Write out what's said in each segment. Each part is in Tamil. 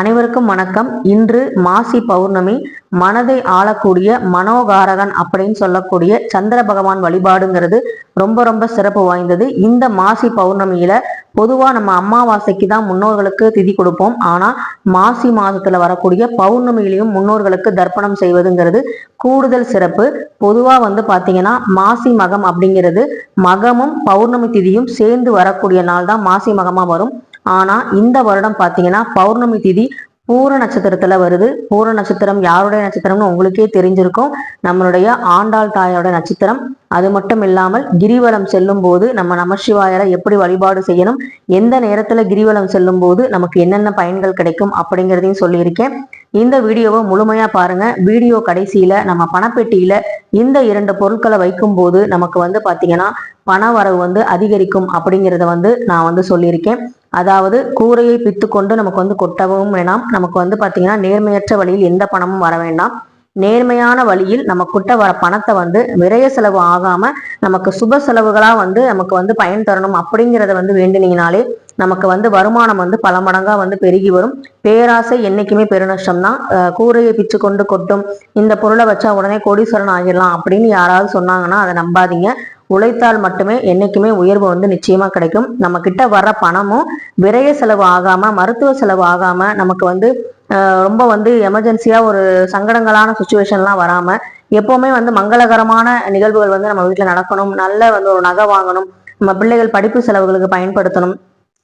அனைவருக்கும் வணக்கம். இன்று மாசி பௌர்ணமி மனதை ஆளக்கூடிய மனோகாரகன் அப்படின்னு சொல்லக்கூடிய சந்திர பகவான் வழிபாடுங்கிறது ரொம்ப ரொம்ப சிறப்பு வாய்ந்தது. இந்த மாசி பௌர்ணமியில பொதுவா நம்ம அமாவாசைக்கு தான் முன்னோர்களுக்கு திதி கொடுப்போம். ஆனா மாசி மாதத்துல வரக்கூடிய பௌர்ணமியிலையும் முன்னோர்களுக்கு தர்ப்பணம் செய்வதுங்கிறது கூடுதல் சிறப்பு. பொதுவா வந்து பாத்தீங்கன்னா மாசி மகம் அப்படிங்கிறது மகமும் பௌர்ணமி திதியும் சேர்ந்து வரக்கூடிய நாள் தான் மாசி மகமா வரும். ஆனா இந்த வருடம் பாத்தீங்கன்னா பௌர்ணமி திதி பூர நட்சத்திரத்துல வருது. பூர நட்சத்திரம் யாருடைய நட்சத்திரம்னு உங்களுக்கே தெரிஞ்சிருக்கும். நம்மளுடைய ஆண்டாள் தாயோட நட்சத்திரம். அது மட்டும் இல்லாமல் கிரிவலம் செல்லும் போது நம்ம நமசிவாயரை எப்படி வழிபாடு செய்யணும் எந்த நேரத்துல கிரிவலம் செல்லும் போது நமக்கு என்னென்ன பயன்கள் கிடைக்கும் அப்படிங்கிறதையும் சொல்லியிருக்கேன். இந்த வீடியோவை முழுமையா பாருங்க. வீடியோ கடைசியில நம்ம பணப்பெட்டியில இந்த இரண்டு பொருட்களை வைக்கும் போது நமக்கு வந்து பாத்தீங்கன்னா பண வரவு வந்து அதிகரிக்கும் அப்படிங்கிறத வந்து நான் வந்து சொல்லியிருக்கேன். அதாவது கூரையை பித்து கொண்டு நமக்கு வந்து கொட்டவும் வேணாம். நமக்கு வந்து பார்த்தீங்கன்னா நேர்மையற்ற வழியில் எந்த பணமும் வர வேண்டாம். நேர்மையான வழியில் நம்ம கிட்ட வர பணத்தை வந்து விரைய செலவு ஆகாம நமக்கு சுப செலவுகளா வந்து நமக்கு வந்து பயன் தரணும் அப்படிங்கிறத வந்து வேண்டினீங்கனாலே நமக்கு வந்து வருமானம் வந்து பல மடங்கா வந்து பெருகி வரும். பேராசை என்னைக்குமே பெருநஷ்டம் தான் கூரையை பிச்சு கொண்டு கொட்டும் இந்த பொருளை வச்சா உடனே கோடீஸ்வரன் ஆகிடலாம் அப்படின்னு யாராவது சொன்னாங்கன்னா அதை நம்பாதீங்க. உழைத்தால் மட்டுமே என்றைக்குமே உயர்வு வந்து நிச்சயமாக கிடைக்கும். நம்ம கிட்ட வர்ற பணமும் விரைய செலவு ஆகாமல் மருத்துவ செலவு ஆகாமல் நமக்கு வந்து ரொம்ப வந்து எமர்ஜென்சியாக ஒரு சங்கடங்களான சுச்சுவேஷன்லாம் வராமல் எப்போவுமே வந்து மங்களகரமான நிகழ்வுகள் வந்து நம்ம வீட்டில் நடக்கணும். நல்ல வந்து ஒரு நகை வாங்கணும். நம்ம பிள்ளைகள் படிப்பு செலவுகளுக்கு பயன்படுத்தணும்.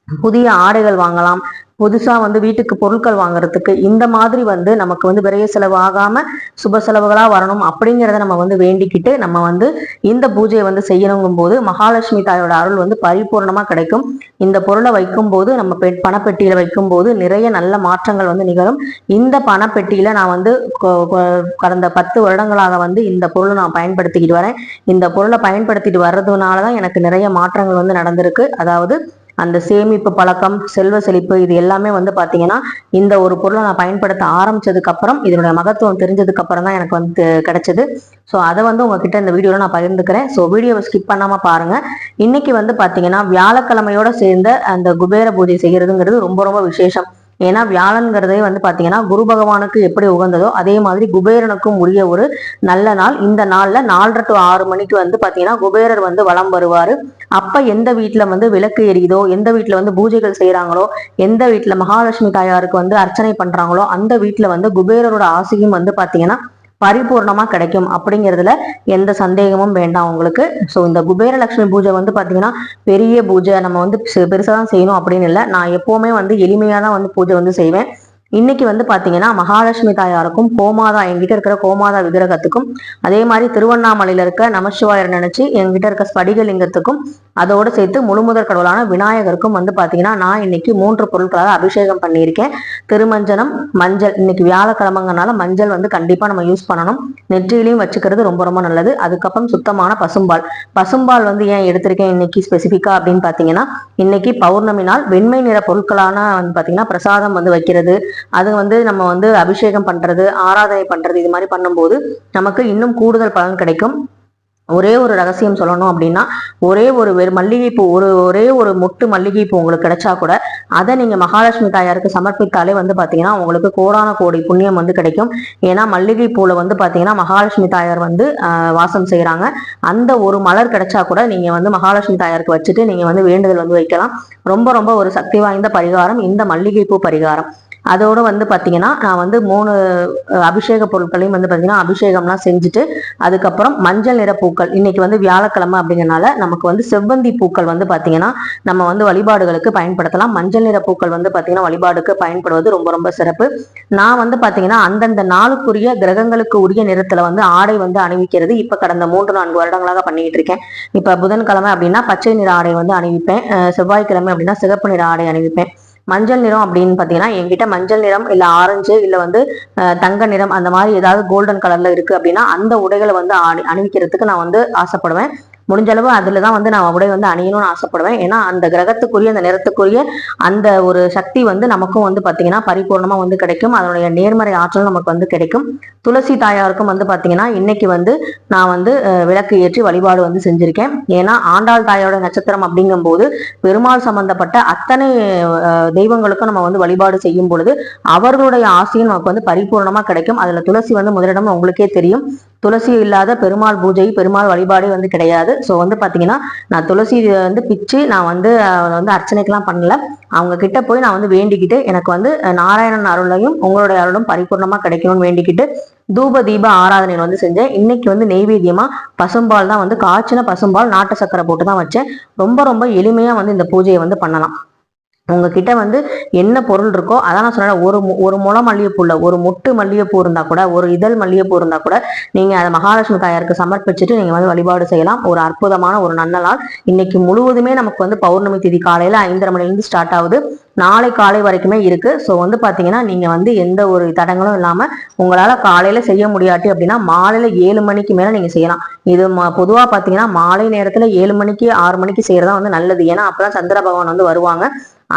புதிய ஆடைகள் வாங்கலாம். புதுசா வந்து வீட்டுக்கு பொருட்கள் வாங்குறதுக்கு இந்த மாதிரி வந்து நமக்கு வந்து விரைய செலவு ஆகாம சுப செலவுகளா வரணும் அப்படிங்கிறத நம்ம வந்து வேண்டிக்கிட்டு நம்ம வந்து இந்த பூஜையை வந்து செய்யணுங்கும் போது மகாலட்சுமி தாயோட அருள் வந்து பரிபூர்ணமா கிடைக்கும். இந்த பொருளை வைக்கும் போது நம்ம பெ பணப்பெட்டியில வைக்கும் போது நிறைய நல்ல மாற்றங்கள் வந்து நிகழும். இந்த பணப்பெட்டியில நான் வந்து கடந்த பத்து வருடங்களாக வந்து இந்த பொருளை நான் பயன்படுத்திக்கிட்டு வரேன். இந்த பொருளை பயன்படுத்திட்டு வர்றதுனாலதான் எனக்கு நிறைய மாற்றங்கள் வந்து நடந்திருக்கு. அதாவது அந்த சேமிப்பு பழக்கம் செல்வ செழிப்பு இது எல்லாமே வந்து பார்த்தீங்கன்னா இந்த ஒரு பொருளை நான் பயன்படுத்த ஆரம்பிச்சதுக்கு அப்புறம் இதனுடைய மகத்துவம் தெரிஞ்சதுக்கு அப்புறம் தான் எனக்கு வந்து கிடைச்சது. ஸோ அதை வந்து உங்ககிட்ட இந்த வீடியோவில் நான் பகிர்ந்துக்கிறேன். ஸோ வீடியோவை ஸ்கிப் பண்ணாம பாருங்க. இன்னைக்கு வந்து பாத்தீங்கன்னா வியாழக்கிழமையோட சேர்ந்த அந்த குபேர பூஜை செய்யறதுங்கிறது ரொம்ப ரொம்ப விசேஷம். ஏன்னா வியாழன்கிறதே வந்து பார்த்தீங்கன்னா குரு பகவானுக்கு எப்படி உகந்ததோ அதே மாதிரி குபேரனுக்கும் உரிய ஒரு நல்ல நாள். இந்த நாள்ல நாலரை டு ஆறு மணிக்கு வந்து பார்த்தீங்கன்னா குபேரர் வந்து வளம் வருவார். அப்ப எந்த வீட்டில் வந்து விளக்கு எரியுதோ எந்த வீட்டில் வந்து பூஜைகள் செய்யறாங்களோ எந்த வீட்டில் மகாலட்சுமி தாயாருக்கு வந்து அர்ச்சனை பண்றாங்களோ அந்த வீட்டில் வந்து குபேரரோட ஆசையும் வந்து பார்த்தீங்கன்னா பரிபூர்ணமாக கிடைக்கும் அப்படிங்கிறதுல எந்த சந்தேகமும் வேண்டாம் உங்களுக்கு. ஸோ இந்த குபேரலட்சுமி பூஜை வந்து பார்த்தீங்கன்னா பெரிய பூஜை நம்ம வந்து பெருசாக தான் செய்யணும் அப்படின்னு இல்லை. நான் எப்போவுமே வந்து எளிமையாக தான் வந்து பூஜை வந்து செய்வேன். இன்னைக்கு வந்து பாத்தீங்கன்னா மகாலட்சுமி தாயாருக்கும் கோமாதா எங்கிட்ட இருக்கிற கோமாதா விக்கிரகத்துக்கும் அதே மாதிரி திருவண்ணாமலையில இருக்க நமசிவாயர் நினைச்சு எங்கிட்ட இருக்க ஸ்படிகலிங்கத்துக்கும் அதோடு சேர்த்து முழுமுதற் கடவுளான விநாயகருக்கும் வந்து பாத்தீங்கன்னா நான் இன்னைக்கு மூன்று பொருட்களாக அபிஷேகம் பண்ணியிருக்கேன். திருமஞ்சனம் மஞ்சள். இன்னைக்கு வியாழக்கிழமைங்கனால மஞ்சள் வந்து கண்டிப்பா நம்ம யூஸ் பண்ணணும். நெற்றியிலையும் வச்சுக்கிறது ரொம்ப ரொம்ப நல்லது. அதுக்கப்புறம் சுத்தமான பசும்பால். பசும்பால் வந்து ஏன் எடுத்திருக்கேன் இன்னைக்கு ஸ்பெசிஃபிக்கா அப்படின்னு பாத்தீங்கன்னா இன்னைக்கு பௌர்ணமி நாள் வெண்மை நிற பொருட்களான வந்து பாத்தீங்கன்னா பிரசாதம் வந்து வைக்கிறது. அது வந்து நம்ம வந்து அபிஷேகம் பண்றது ஆராதனை பண்றது இது மாதிரி பண்ணும்போது நமக்கு இன்னும் கூடுதல் பலன் கிடைக்கும். ஒரே ஒரு ரகசியம் சொல்லணும் அப்படின்னா ஒரே ஒரு மல்லிகைப்பூ ஒரு ஒரே ஒரு மொட்டு மல்லிகைப்பூ உங்களுக்கு கிடைச்சா கூட அதை நீங்க மகாலட்சுமி தாயாருக்கு சமர்ப்பித்தாலே வந்து பாத்தீங்கன்னா உங்களுக்கு கோடான கோடி புண்ணியம் வந்து கிடைக்கும். ஏன்னா மல்லிகைப்பூவில் வந்து பாத்தீங்கன்னா மகாலட்சுமி தாயார் வந்து வாசம் செய்யறாங்க அந்த ஒரு மலர் கிடைச்சா கூட நீங்க வந்து மகாலட்சுமி தாயாருக்கு வச்சுட்டு நீங்க வந்து வேண்டுதல் வந்து வைக்கலாம். ரொம்ப ரொம்ப ஒரு சக்தி வாய்ந்த பரிகாரம் இந்த மல்லிகைப்பூ பரிகாரம். அதோடு வந்து பார்த்தீங்கன்னா நான் வந்து மூணு அபிஷேக பொருட்களையும் வந்து பார்த்தீங்கன்னா அபிஷேகம்லாம் செஞ்சுட்டு அதுக்கப்புறம் மஞ்சள் நிற பூக்கள். இன்னைக்கு வந்து வியாழக்கிழமை அப்படிங்கிறனால நமக்கு வந்து செவ்வந்தி பூக்கள் வந்து பார்த்தீங்கன்னா நம்ம வந்து வழிபாடுகளுக்கு பயன்படுத்தலாம். மஞ்சள் நிற பூக்கள் வந்து பார்த்தீங்கன்னா வழிபாடுக்கு பயன்படுவது ரொம்ப ரொம்ப சிறப்பு. நான் வந்து பார்த்தீங்கன்னா அந்தந்த நாளுக்குரிய கிரகங்களுக்கு உரிய நிறத்தில் வந்து ஆடை வந்து அணிவிக்கிறது இப்போ கடந்த மூன்று நான்கு வருடங்களாக பண்ணிக்கிட்டு இருக்கேன். இப்போ புதன்கிழமை அப்படின்னா பச்சை நிற ஆடை வந்து அணிவிப்பேன். செவ்வாய்க்கிழமை அப்படின்னா சிகப்பு நிற ஆடை அணிவிப்பேன். மஞ்சள் நிறம் அப்படின்னு பார்த்தீங்கன்னா என்கிட்ட மஞ்சள் நிறம் இல்லை ஆரஞ்சு இல்லை வந்து தங்க நிறம் அந்த மாதிரி ஏதாவது கோல்டன் கலர்ல இருக்கு அப்படின்னா அந்த உடைகளை வந்து அணி அணிவிக்கிறதுக்கு நான் வந்து ஆசைப்படுவேன். முடிஞ்சளவு அதில் தான் வந்து நான் உடை வந்து அணியணும்னு ஆசைப்படுவேன். ஏன்னா அந்த கிரகத்துக்குரிய அந்த நிறத்துக்குரிய அந்த ஒரு சக்தி வந்து நமக்கும் வந்து பார்த்தீங்கன்னா பரிபூர்ணமாக வந்து கிடைக்கும். அதனுடைய நேர்மறை ஆற்றல் நமக்கு வந்து கிடைக்கும். துளசி தாயாருக்கும் வந்து பார்த்தீங்கன்னா இன்னைக்கு வந்து நான் வந்து விளக்கு ஏற்றி வழிபாடு வந்து செஞ்சுருக்கேன். ஏன்னா ஆண்டாள் தாயோட நட்சத்திரம் அப்படிங்கும்போது பெருமாள் சம்பந்தப்பட்ட அத்தனை தெய்வங்களுக்கும் நம்ம வந்து வழிபாடு செய்யும் பொழுது அவர்களுடைய ஆசையும் நமக்கு வந்து பரிபூர்ணமாக கிடைக்கும். அதில் துளசி வந்து முதலிடம் உங்களுக்கே தெரியும். துளசி இல்லாத பெருமாள் பூஜை பெருமாள் வழிபாடு வந்து கிடையாது. ஸோ வந்து பார்த்தீங்கன்னா நான் துளசி வந்து பிச்சு நான் வந்து அதை வந்து அர்ச்சனைக்கெல்லாம் பண்ணல. அவங்க கிட்ட போய் நான் வந்து வேண்டிக்கிட்டு எனக்கு வந்து நாராயணன் அருளையும் உங்களுடைய அருளும் பரிபூர்ணமாக கிடைக்கணும்னு வேண்டிக்கிட்டு தூப தீப ஆராதனை வந்து செஞ்சேன். இன்னைக்கு வந்து நெய்வேத்தியமா பசும்பால் தான் வந்து காய்ச்சின பசும்பால் நாட்டு சக்கரை போட்டு தான் வச்சேன். ரொம்ப ரொம்ப எளிமையா வந்து இந்த பூஜையை வந்து பண்ணலாம். உங்ககிட்ட வந்து என்ன பொருள் இருக்கோ அதான் நான் சொன்னேன் ஒரு மு- ஒரு முளம் மல்லிகைப்பூல ஒரு மொட்டு மல்லிகைப்பூ இருந்தா கூட ஒரு இதழ் மல்லிகைப்பூ இருந்தா கூட நீங்க அதை மகாலட்சுமி தாயாருக்கு சமர்ப்பிச்சுட்டு நீங்க வந்து வழிபாடு செய்யலாம். ஒரு அற்புதமான ஒரு நல்ல நாள். இன்னைக்கு முழுவதுமே நமக்கு வந்து பௌர்ணமி திதி காலையில ஐந்தரை மணிலேருந்து ஸ்டார்ட் ஆகுது. நாளை காலை வரைக்குமே இருக்கு. ஸோ வந்து பாத்தீங்கன்னா நீங்க வந்து எந்த ஒரு தடங்களும் இல்லாம உங்களால காலையில செய்ய முடியாட்டி அப்படின்னா மாலையில ஏழு மணிக்கு மேல நீங்க செய்யலாம். இது ம- பொதுவா பாத்தீங்கன்னா மாலை நேரத்துல ஏழு மணிக்கு ஆறு மணிக்கு செய்யறதா வந்து நல்லது. ஏன்னா அப்பதான் சந்திர பகவான் வந்து வருவாங்க.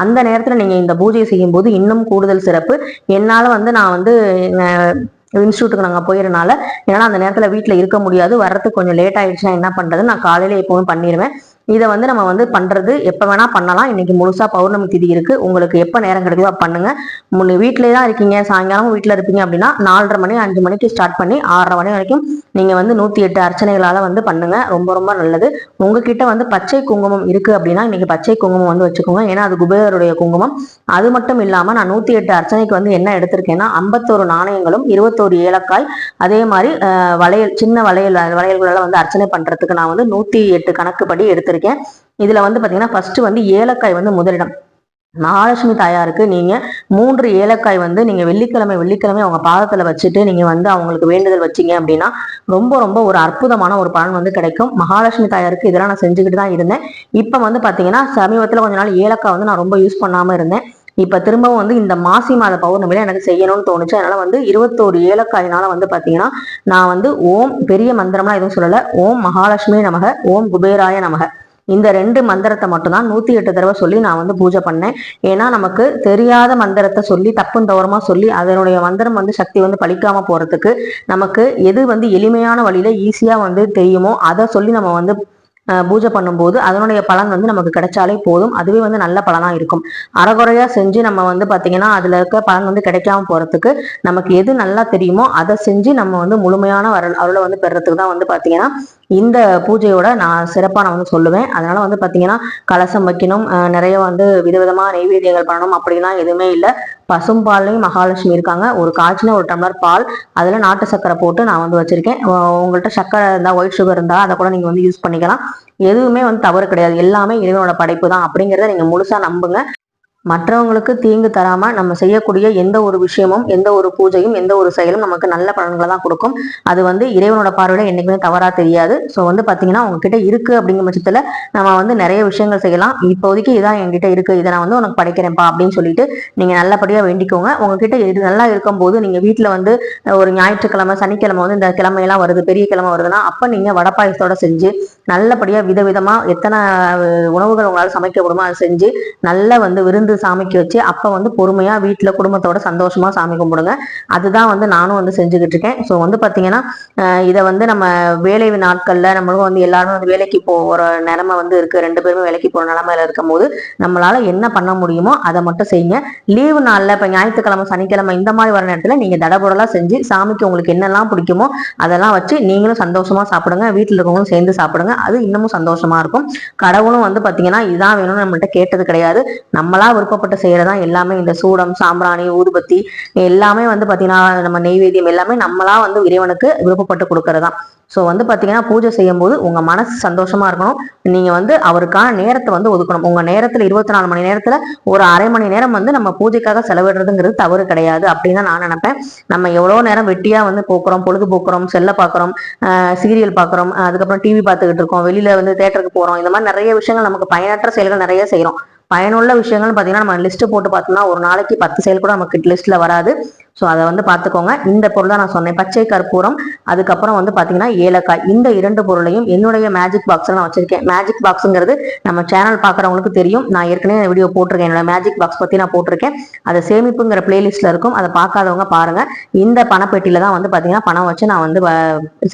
அந்த நேரத்துல நீங்க இந்த பூஜையை செய்யும் போது இன்னும் கூடுதல் சிறப்பு. என்னால வந்து நான் வந்து இன்ஸ்டியூட்டுக்கு நாங்கள் போயிருனால ஏன்னா அந்த நேரத்தில் வீட்டில் இருக்க முடியாது. வர்றதுக்கு கொஞ்சம் லேட் ஆயிடுச்சுன்னா என்ன பண்ணுறது நான் காலையில எப்போவும் பண்ணிடுவேன் இதை வந்து நம்ம வந்து பண்ணுறது எப்போ வேணால் பண்ணலாம். இன்றைக்கி முழுசாக பௌர்ணமி திதி இருக்குது உங்களுக்கு எப்போ நேரம் கிடைக்குதோ பண்ணுங்கள் பண்ணுங்க. வீட்டிலே தான் இருக்கீங்க. சாயங்காலம் வீட்டில் இருப்பீங்க அப்படின்னா நாலரை மணி அஞ்சு மணிக்கு ஸ்டார்ட் பண்ணி ஆறரை மணி வரைக்கும் நீங்கள் வந்து நூற்றி எட்டு அர்ச்சனைகளால் வந்து பண்ணுங்கள் ரொம்ப ரொம்ப நல்லது. உங்ககிட்ட வந்து பச்சை குங்குமம் இருக்குது அப்படின்னா இன்றைக்கி பச்சை குங்குமம் வந்து வச்சுக்கோங்க. ஏன்னா அது குபேரருடைய குங்குமம். அது மட்டும் இல்லாமல் நான் நூற்றி எட்டு அர்ச்சனைக்கு வந்து என்ன எடுத்திருக்கேன்னா ஐம்பத்தோரு நாணயங்களும் இருபத்தோரு ஏலக்காய் அதே மாதிரி வளையல் சின்ன வளையல் வளையல்களெல்லாம் வந்து அர்ச்சனை பண்ணுறதுக்கு நான் வந்து நூற்றி எட்டு கணக்குப்படி எடுத்திருக்கேன். இதுல வந்து பாத்தீங்கன்னா ஃபர்ஸ்ட் வந்து ஏலக்காய் வந்து முதலிடம். மகாலட்சுமி தாயாருக்கு நீங்க மூன்று ஏலக்காய் வந்து நீங்க வெள்ளிக்கிழமை வெள்ளிக்கிழமை அவங்க பாதத்துல வச்சுட்டு நீங்க வந்து அவங்களுக்கு வேண்டுதல் வச்சீங்க அப்படின்னா ரொம்ப ரொம்ப ஒரு அற்புதமான ஒரு பலன் வந்து கிடைக்கும். மகாலட்சுமி தாயாருக்கு இதெல்லாம் நான் செஞ்சுக்கிட்டு தான் இருந்தேன். இப்ப வந்து பாத்தீங்கன்னா சமீபத்துல கொஞ்ச நாள் ஏலக்காய் வந்து நான் ரொம்ப யூஸ் பண்ணாம இருந்தேன். இப்ப திரும்பவும் வந்து இந்த மாசி மாத பௌர்ணமியில எனக்கு செய்யணும்னு தோணுச்சு. அதனால வந்து இருபத்தோரு ஏலக்காயினால வந்து பாத்தீங்கன்னா நான் வந்து ஓம் பெரிய மந்திரம்லாம் எதுவும் சொல்லல. ஓம் மகாலட்சுமி நமக ஓம் குபேராய நமக. இந்த ரெண்டு மந்திரத்தை மட்டும்தான் நூத்தி எட்டு தடவை சொல்லி நான் வந்து பூஜை பண்ணேன். ஏன்னா நமக்கு தெரியாத மந்திரத்தை சொல்லி தப்பும் தவறமா சொல்லி அதனுடைய மந்திரம் வந்து சக்தி வந்து பழிக்காம போறதுக்கு நமக்கு எது வந்து எளிமையான வழியில ஈஸியா வந்து தெரியுமோ அதை சொல்லி நம்ம வந்து பூஜை பண்ணும்போது அதனுடைய பலன் வந்து நமக்கு கிடைச்சாலே போதும். அதுவே வந்து நல்ல பலனாக இருக்கும். அறகுறையாக செஞ்சு நம்ம வந்து பார்த்தீங்கன்னா அதில் இருக்க பலன் வந்து கிடைக்காம போகிறதுக்கு நமக்கு எது நல்லா தெரியுமோ அதை செஞ்சு நம்ம வந்து முழுமையான அருள் அருளை வந்து பெறத்துக்கு தான் வந்து பார்த்தீங்கன்னா இந்த பூஜையோட நான் சிறப்பாக நான் வந்து சொல்லுவேன். அதனால வந்து பார்த்தீங்கன்னா கலசம் வைக்கணும். நிறைய வந்து விதவிதமாக நெய்வேத்தியங்கள் பண்ணணும். அப்படிலாம் எதுவுமே இல்லை. பசும்பால்லையும் மகாலட்சுமி இருக்காங்க. ஒரு காய்ச்சின ஒரு டம்ளர் பால் அதுல நாட்டு சக்கரை போட்டு நான் வந்து வச்சிருக்கேன். உங்கள்கிட்ட சக்கரை இருந்தா ஒயிட் சுகர் இருந்தா அதை கூட நீங்க வந்து யூஸ் பண்ணிக்கலாம். எதுவுமே வந்து தவறு கிடையாது. எல்லாமே இறைவனோட படைப்பு தான் அப்படிங்கிறத நீங்க முழுசா நம்புங்க. மற்றவங்களுக்கு தீங்கு தராம நம்ம செய்யக்கூடிய எந்த ஒரு விஷயமும் எந்த ஒரு பூஜையும் எந்த ஒரு செயலும் நமக்கு நல்ல பலன்களை தான் கொடுக்கும். அது வந்து இறைவனோட பார்வையில என்றைக்குமே தவறா தெரியாது. ஸோ வந்து பாத்தீங்கன்னா உங்ககிட்ட இருக்கு அப்படிங்கிற பட்சத்துல நம்ம வந்து நிறைய விஷயங்கள் செய்யலாம். இப்போதைக்கு இதான் என்கிட்ட இருக்கு. இதை நான் வந்து உனக்கு படைக்கிறேன்ப்பா அப்படின்னு சொல்லிட்டு நீங்க நல்லபடியா வேண்டிக்கோங்க. உங்ககிட்ட இது நல்லா இருக்கும்போது நீங்க வீட்டுல வந்து ஒரு ஞாயிற்றுக்கிழமை சனிக்கிழமை வந்து இந்த கிழமையெல்லாம் வருது பெரிய கிழமை வருதுன்னா அப்ப நீங்க வடப்பாயசத்தோட செஞ்சு நல்லபடியா விதவிதமா எத்தனை உணவுகள் உங்களால் சமைக்க அதை செஞ்சு நல்லா வந்து விருந்து சாமிக்கு வச்சு அப்போ வந்து பொறுமையா வீட்டுல குடும்பத்தோட சந்தோஷமா சாமி கும்பிடுங்க. அதுதான் வந்து நானும் வந்து செஞ்சுக்கிட்டு இருக்கேன். ஸோ வந்து பாத்தீங்கன்னா இதை வந்து நம்ம வேலை நாட்கள்ல நம்மளும் வந்து எல்லாரும் வந்து வேலைக்கு போகிற நிலமை வந்து இருக்கு. ரெண்டு பேருமே வேலைக்கு போற நிலைமையில இருக்கும் போது நம்மளால என்ன பண்ண முடியுமோ அதை மட்டும் செய்யுங்க. லீவு நாள்ல இப்போ ஞாயிற்றுக்கிழமை சனிக்கிழமை இந்த மாதிரி வர நேரத்துல நீங்க தடபுடலா செஞ்சு சாமிக்கு உங்களுக்கு என்னெல்லாம் பிடிக்குமோ அதெல்லாம் வச்சு நீங்களும் சந்தோஷமா சாப்பிடுங்க. வீட்டில் இருக்கவங்களும் சேர்ந்து சாப்பிடுங்க. அது இன்னமும் சந்தோஷமா இருக்கும். கடவுளும் வந்து பாத்தீங்கன்னா இதான் வேணும்னு நம்மள்கிட்ட கேட்டது கிடையாது. நம்மளா விருப்பப்பட்டு செய்யறதா எல்லாமே இந்த சூடம் சாம்பிராணி ஊதுபத்தி எல்லாமே வந்து பாத்தீங்கன்னா நம்ம நெய்வேத்தியம் எல்லாமே நம்மளா வந்து இறைவனுக்கு விருப்பப்பட்டு கொடுக்கறதுதான் ஸோ வந்து பார்த்தீங்கன்னா பூஜை செய்யும் போது உங்க மனசு சந்தோஷமா இருக்கணும். நீங்க வந்து அவருக்கான நேரத்தை வந்து ஒதுக்கணும். உங்க நேரத்தில் இருபத்தி நாலு மணி நேரத்துல ஒரு அரை மணி நேரம் வந்து நம்ம பூஜைக்காக செலவிடுறதுங்கிறது தவறு கிடையாது அப்படின்னு தான் நான் நினைப்பேன். நம்ம எவ்வளோ நேரம் வெட்டியா வந்து போக்குறோம் பொழுது போக்குறோம் செல்ல பார்க்குறோம் சீரியல் பார்க்குறோம் அதுக்கப்புறம் டிவி பார்த்துக்கிட்டு இருக்கோம் வெளியில வந்து தேட்டருக்கு போறோம் இந்த மாதிரி நிறைய விஷயங்கள் நமக்கு பயனற்ற செயல்கள் நிறைய செய்கிறோம் பயனுள்ள விஷயங்கள்னு பார்த்தீங்கன்னா நம்ம லிஸ்ட் போட்டு பார்த்தோம்னா ஒரு நாளைக்கு பத்து செயல் கூட நமக்கு லிஸ்ட்ல வராது. ஸோ அதை வந்து பார்த்துக்கோங்க. இந்த பொருள் தான் நான் சொன்னேன். பச்சை கற்பூரம் அதுக்கப்புறம் வந்து பார்த்தீங்கன்னா ஏலக்காய். இந்த இரண்டு பொருளையும் என்னுடைய மேஜிக் பாக்ஸில் நான் வச்சிருக்கேன். மேஜிக் பாக்ஸுங்கிறது நம்ம சேனல் பார்க்குறவங்களுக்கு தெரியும். நான் ஏற்கனவே வீடியோ போட்டிருக்கேன். என்னோட மேஜிக் பாக்ஸ் பற்றி நான் போட்டிருக்கேன். அதை சேமிப்புங்கிற பிளேலிஸ்ட்டில் இருக்கும். அதை பார்க்காதவங்க பாருங்கள் இந்த பணப்பெட்டியில தான் வந்து பார்த்தீங்கன்னா பணம் வச்சு நான் வந்து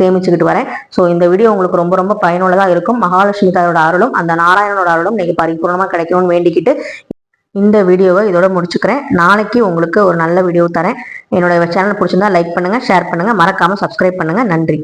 சேமிச்சுக்கிட்டு வரேன். ஸோ இந்த வீடியோ உங்களுக்கு ரொம்ப ரொம்ப பயனுள்ளதாக இருக்கும். மகாலட்சுமி தாரோட அருளும் அந்த நாராயணனோட அருளும் இன்னைக்கு பரிபூர்ணமாக கிடைக்கணும்னு வேண்டிக்கிட்டு இந்த வீடியோவை இதோட முடிச்சுக்கிறேன். நாளைக்கு உங்களுக்கு ஒரு நல்ல வீடியோ தரேன். என்னோட சேனல் பிடிச்சிருந்தா லைக் பண்ணுங்க ஷேர் பண்ணுங்க. மறக்காம சப்ஸ்கிரைப் பண்ணுங்க. நன்றி.